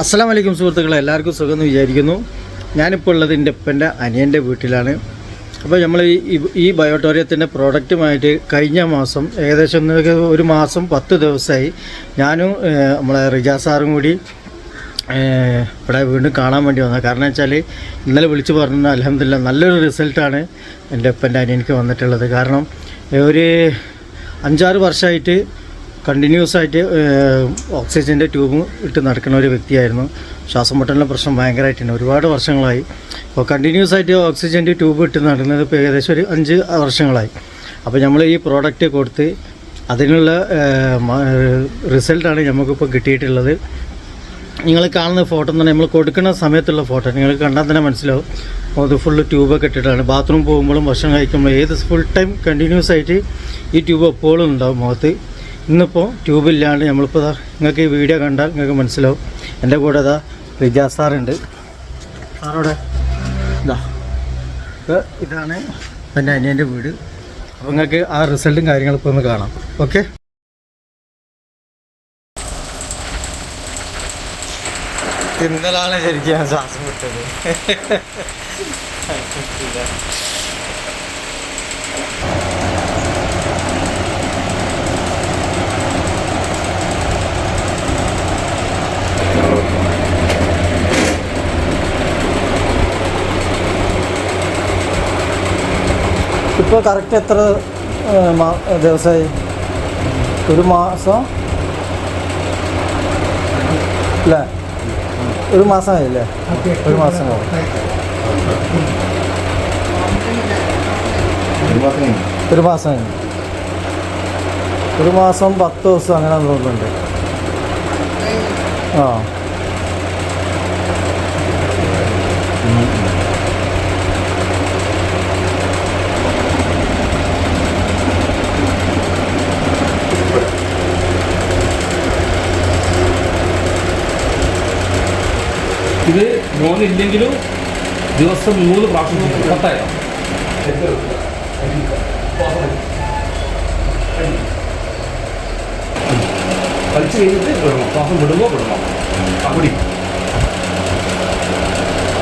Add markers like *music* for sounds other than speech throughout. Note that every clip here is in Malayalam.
അസ്സാം വലൈക്കും സുഹൃത്തുക്കളെ എല്ലാവർക്കും സുഖം എന്ന് വിചാരിക്കുന്നു. ഞാനിപ്പോൾ ഉള്ളത് എന്റെ ഉപ്പന്റെ അനിയന്റെ വീട്ടിലാണ്. അപ്പോൾ നമ്മൾ ഈ ഈ- ബയോട്ടോറിയത്തിന്റെ പ്രോഡക്റ്റുമായിട്ട് കഴിഞ്ഞ മാസം ഏകദേശം ഒരു മാസം പത്ത് ദിവസമായി ഞാനും നമ്മളെ റിജാ സാറും കൂടി ഇവിടെ വീണ്ടും കാണാൻ വേണ്ടി വന്നത്. കാരണം വെച്ചാൽ ഇന്നലെ വിളിച്ചു പറഞ്ഞു അലഹമില്ല നല്ലൊരു റിസൾട്ടാണ് എന്റെ ഉപ്പന്റെ അനിയനിക്ക് വന്നിട്ടുള്ളത്. കാരണം ഒരു അഞ്ചാറ് വർഷമായിട്ട് കണ്ടിന്യൂസ് ആയിട്ട് ഓക്സിജന്റെ ട്യൂബ് ഇട്ട് നടക്കുന്ന ഒരു വ്യക്തിയായിരുന്നു. ശ്വാസം മുട്ടലിന്റെ പ്രശ്നം ഭയങ്കരമായിട്ടുണ്ട്. ഒരുപാട് വർഷങ്ങളായി. അപ്പോൾ കണ്ടിന്യൂസ് ആയിട്ട് ഓക്സിജന്റെ ട്യൂബ് ഇട്ട് നടക്കുന്നത് ഇപ്പോൾ ഏകദേശം ഒരു അഞ്ച് വർഷങ്ങളായി. അപ്പോൾ നമ്മൾ ഈ പ്രോഡക്റ്റ് കൊടുത്ത് അതിനുള്ള റിസൾട്ടാണ് നമുക്കിപ്പോൾ കിട്ടിയിട്ടുള്ളത്. നിങ്ങൾ കാണുന്ന ഫോട്ടോ എന്ന് പറഞ്ഞാൽ നമ്മൾ കൊടുക്കുന്ന സമയത്തുള്ള ഫോട്ടോ നിങ്ങൾ കണ്ടാൽ തന്നെ മനസ്സിലാവും. അത് ഫുള്ള് ട്യൂബൊക്കെ ഇട്ടിട്ടാണ്. ബാത്റൂം പോകുമ്പോഴും ഭക്ഷണം കഴിക്കുമ്പോഴും ഏത് ഫുൾ ടൈം കണ്ടിന്യൂസ് ആയിട്ട് ഈ ട്യൂബ് എപ്പോഴും ഉണ്ടാവും മുഖത്ത്. ഇന്നിപ്പോൾ ട്യൂബില്ലാണ്ട് നമ്മളിപ്പോൾ ഇതാ നിങ്ങൾക്ക് ഈ വീഡിയോ കണ്ടാൽ നിങ്ങൾക്ക് മനസ്സിലാവും. എന്റെ കൂടെ ഇതാ റിജാ സാറുണ്ട്. സാറോടെ ഇതാ ഇതാണ് എന്റെ അനിയന്റെ വീട്. അപ്പോൾ നിങ്ങൾക്ക് ആ റിസൾട്ടും കാര്യങ്ങളൊക്കെ ഒന്ന് കാണാം. ഓക്കെ? ഇന്നലാണ് ശരിക്കും ഞാൻ ശ്വാസം വിട്ടത് *laughs* ഇപ്പോൾ കറക്റ്റ് എത്ര ദിവസമായി? ഒരു മാസം? അല്ലേ? ഒരു മാസമായില്ലേ? ഒരു മാസം ഒരു മാസം ഒരു മാസം പത്ത് ദിവസം അങ്ങനെ തോന്നുന്നുണ്ട്. ആ. ഇത് മോനില്ലെങ്കിലും ദിവസം മൂന്ന് പ്രാവശ്യം പത്തായിരം. കളിച്ച് കഴിഞ്ഞിട്ട് വിടണം. ശ്വാസം വിടുമ്പോൾ വിടണം. അവിടെ.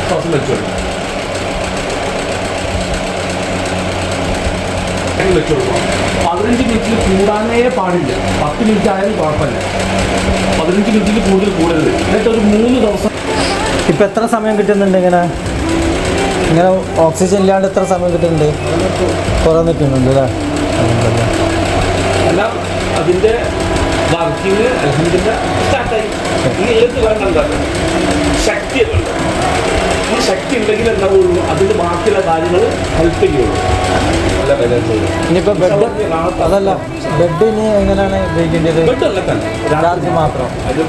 ശ്വാസം വെച്ചു വെച്ചു വെച്ച് കൊടുക്കണം പതിനഞ്ച് മിനിറ്റിൽ കൂടാനേ പാടില്ല. പത്ത് മിനിറ്റ് ആയാലും കുഴപ്പമില്ല. പതിനഞ്ച് മിനിറ്റിൽ കൂടുതൽ കൂടരുത്. എന്നിട്ട് ഒരു മൂന്ന് ദിവസം ഇപ്പം എത്ര സമയം കിട്ടുന്നുണ്ട് ഇങ്ങനെ? ഇങ്ങനെ ഓക്സിജൻ ഇല്ലാണ്ട് എത്ര സമയം കിട്ടുന്നുണ്ട്? കുറേ നിൽക്കുന്നുണ്ട് അല്ലേ. എല്ലാം അതിന്റെ വർക്കിംഗ് സ്റ്റാർട്ടായി ഈ ഏത് വേണ്ട ശക്തി ഉണ്ട് ഈ ശക്തി ഉണ്ടെങ്കിൽ എന്താവുള്ളൂ അതിന് ബാക്കിയുള്ള കാര്യങ്ങൾ ഹെൽപ്പ് ചെയ്യുള്ളൂ. ഇനിയിപ്പോൾ ബെഡ് അതല്ല ബെഡ് ഇനി എങ്ങനെയാണ് ഉപയോഗിക്കേണ്ടത്? ബെഡ് അല്ല തന്നെ ചാർജ് മാത്രം. അത്